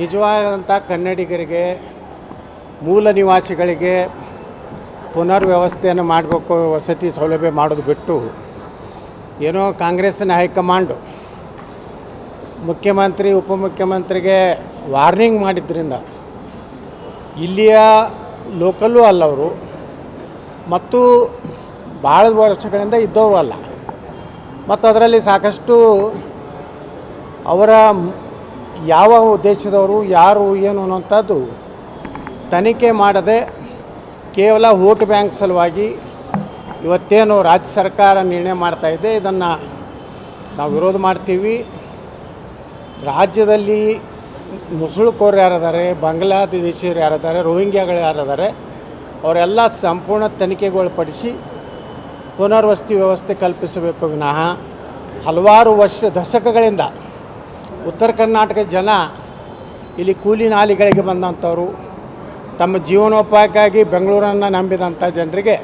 ನಿಜವಾದಂಥ ಕನ್ನಡಿಗರಿಗೆ, ಮೂಲ ನಿವಾಸಿಗಳಿಗೆ ಪುನರ್ವ್ಯವಸ್ಥೆಯನ್ನು ಮಾಡಬೇಕು, ವಸತಿ ಸೌಲಭ್ಯ ಮಾಡೋದು ಬಿಟ್ಟು ಏನೋ ಕಾಂಗ್ರೆಸ್ಸಿನ ಹೈಕಮಾಂಡು, ಮುಖ್ಯಮಂತ್ರಿ, ಉಪಮುಖ್ಯಮಂತ್ರಿಗೆ ವಾರ್ನಿಂಗ್ ಮಾಡಿದ್ದರಿಂದ ಇಲ್ಲಿಯ ಲೋಕಲ್ಲೂ ಅಲ್ಲವರು ಮತ್ತು ಭಾಳ ವರ್ಷಗಳಿಂದ ಇದ್ದವರು ಅಲ್ಲ. ಮತ್ತು ಅದರಲ್ಲಿ ಸಾಕಷ್ಟು ಅವರ ಯಾವ ಉದ್ದೇಶದವರು, ಯಾರು, ಏನು ಅನ್ನೋಂಥದ್ದು ತನಿಖೆ ಮಾಡದೆ ಕೇವಲ ವೋಟ್ ಬ್ಯಾಂಕ್ ಸಲುವಾಗಿ ಇವತ್ತೇನು ರಾಜ್ಯ ಸರ್ಕಾರ ನಿರ್ಣಯ ಮಾಡ್ತಾ ಇದೆ, ಇದನ್ನು ನಾವು ವಿರೋಧ ಮಾಡ್ತೀವಿ. ರಾಜ್ಯದಲ್ಲಿ ನುಸುಳುಕೋರು ಯಾರಿದ್ದಾರೆ ಬಾಂಗ್ಲಾದೇಶಿಯರು ಯಾರಿದ್ದಾರೆ, ರೋಹಿಂಗ್ಯಾಗಳು ಯಾರಿದ್ದಾರೆ, ಅವರೆಲ್ಲ ಸಂಪೂರ್ಣ ತನಿಖೆಗೊಳಪಡಿಸಿ ಪುನರ್ವಸತಿ ವ್ಯವಸ್ಥೆ ಕಲ್ಪಿಸಬೇಕು ವಿನಃ ಹಲವಾರು ವರ್ಷ ದಶಕಗಳಿಂದ. ಉತ್ತರ ಕರ್ನಾಟಕದ ಜನ ಇಲ್ಲಿ ಕೂಲಿ ನಾಲಿಗಳಿಗೆ ಬಂದಂಥವರು, ತಮ್ಮ ಜೀವನೋಪಾಯಕ್ಕಾಗಿ ಬೆಂಗಳೂರನ್ನು ನಂಬಿದಂಥ ಜನರಿಗೆ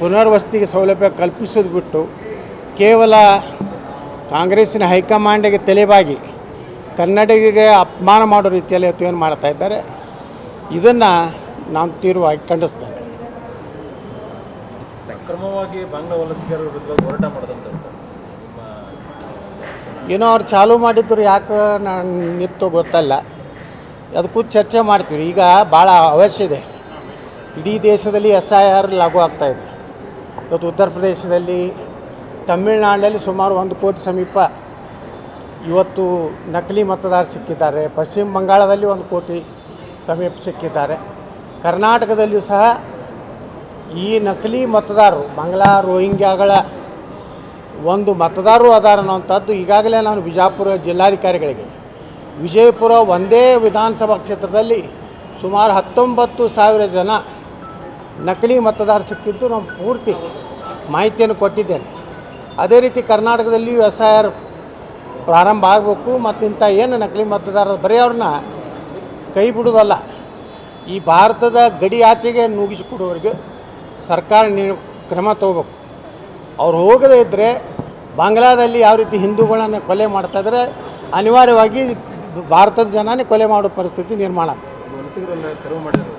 ಪುನರ್ವಸತಿಗೆ ಸೌಲಭ್ಯ ಕಲ್ಪಿಸೋದು ಬಿಟ್ಟು ಕೇವಲ ಕಾಂಗ್ರೆಸ್ಸಿನ ಹೈಕಮಾಂಡಿಗೆ ತಲೆಬಾಗಿ ಕನ್ನಡಿಗರಿಗೆ ಅಪಮಾನ ಮಾಡೋ ರೀತಿಯಲ್ಲಿ ಇವತ್ತು ಏನು ಮಾಡ್ತಾ ಇದ್ದಾರೆ, ಇದನ್ನು ನಾನು ತೀವ್ರವಾಗಿ ಖಂಡಿಸ್ತೇನೆ. ಅಕ್ರಮವಾಗಿ ಬಾಂಗ್ಲಾ ವಲಸಿಗರ ವಿರುದ್ಧ ಹೋರಾಟ ನಿಮ್ಮ ಏನೋ ಅವ್ರು ಚಾಲೂ ಮಾಡಿದ್ರು ಯಾಕೆ ನಾನು ನಿಂತು ಗೊತ್ತಲ್ಲ. ಅದಕ್ಕೂ ಚರ್ಚೆ ಮಾಡ್ತೀವಿ. ಈಗ ಭಾಳ ಅವಶ್ಯ ಇದೆ. ಇಡೀ ದೇಶದಲ್ಲಿ ಎಸ್ ಐ ಆರ್ ಲಾಗು ಆಗ್ತಾಯಿದೆ ಇವತ್ತು ಉತ್ತರ ಪ್ರದೇಶದಲ್ಲಿ ತಮಿಳುನಾಡಿನಲ್ಲಿ ಸುಮಾರು ಒಂದು ಕೋಟಿ ಸಮೀಪ ಇವತ್ತು ನಕಲಿ ಮತದಾರರು ಸಿಕ್ಕಿದ್ದಾರೆ. ಪಶ್ಚಿಮ ಬಂಗಾಳದಲ್ಲಿ ಒಂದು ಕೋಟಿ ಸಮೀಪ ಸಿಕ್ಕಿದ್ದಾರೆ. ಕರ್ನಾಟಕದಲ್ಲಿಯೂ ಸಹ ಈ ನಕಲಿ ಮತದಾರರು ಬಾಂಗ್ಲಾ ರೋಹಿಂಗ್ಯಾಗಳ ಒಂದು ಮತದಾರರು ಅದಾರ ಅನ್ನೋಂಥದ್ದು ಈಗಾಗಲೇ ನಾನು ಬಿಜಾಪುರ ಜಿಲ್ಲಾಧಿಕಾರಿಗಳಿಗೆ. ವಿಜಯಪುರ ಒಂದೇ ವಿಧಾನಸಭಾ ಕ್ಷೇತ್ರದಲ್ಲಿ ಸುಮಾರು ಹತ್ತೊಂಬತ್ತು ಸಾವಿರ ಜನ ನಕಲಿ ಮತದಾರ ಸಿಕ್ಕಿದ್ದು ನಾವು ಪೂರ್ತಿ ಮಾಹಿತಿಯನ್ನು ಕೊಟ್ಟಿದ್ದೇನೆ. ಅದೇ ರೀತಿ ಕರ್ನಾಟಕದಲ್ಲಿಯೂ ಎಸ್ ಐ ಆರ್ ಪ್ರಾರಂಭ ಆಗಬೇಕು ಮತ್ತು ಇಂಥ ಏನು ನಕಲಿ ಮತದಾರರು ಬರೀ ಅವ್ರನ್ನ ಕೈ ಬಿಡೋದಲ್ಲ ಈ ಭಾರತದ ಗಡಿ ಆಚೆಗೆ ನುಗ್ಗಿಸಿಕೊಡೋರಿಗೆ ಸರ್ಕಾರ ಕ್ರಮ ತಗೋಬೇಕು. ಅವ್ರು ಹೋಗದೇ ಇದ್ದರೆ ಬಾಂಗ್ಲಾದಲ್ಲಿ ಯಾವ ರೀತಿ ಹಿಂದೂಗಳನ್ನು ಕೊಲೆ ಮಾಡ್ತಾ ಮಾಡ್ತಾಯಿದ್ರೆ ಅನಿವಾರ್ಯವಾಗಿ ಭಾರತದ ಜನನೇ ಕೊಲೆ ಮಾಡೋ ಪರಿಸ್ಥಿತಿ ನಿರ್ಮಾಣ ಆಗ್ತದೆ.